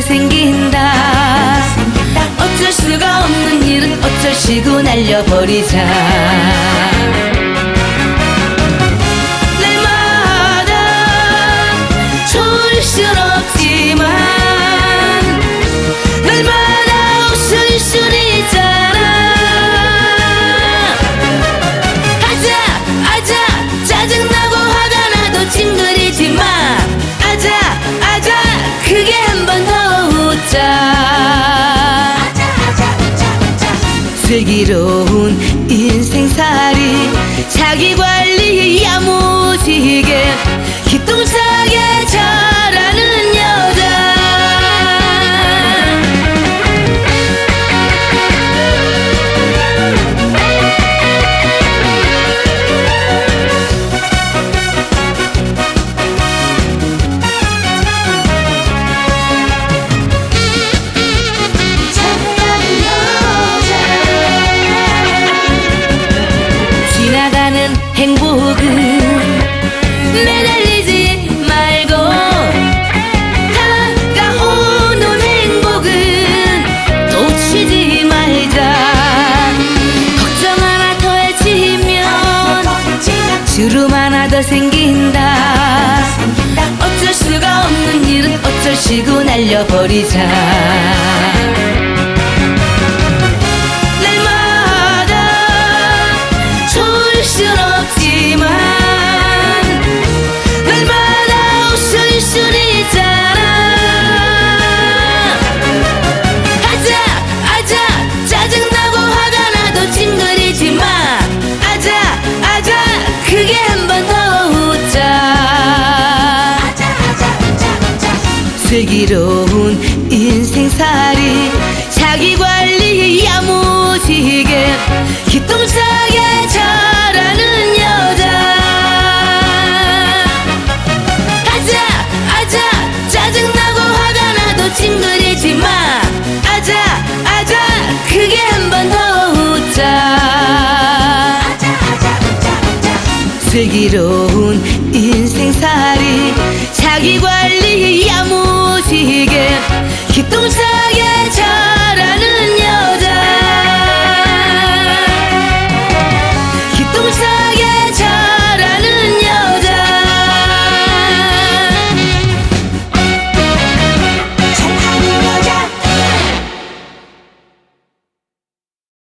생긴다. 어쩔 수가 없는 일은 어쩔 시고 날려버리자. 슬기로운 인생살이 자기 관리 야무지게 주름 하나 더 생긴다. 어쩔 수가 없는 일은 어쩔 시고 날려버리자 슬기로운 인생살이 자기 관리 야무지게 기똥차게 잘하는 여자. 아자 아자 짜증나고 화가 나도 찡그리지 마 아자 아자 크게 한 번 더 웃자. 슬기로운 인생살이 자기 관리 music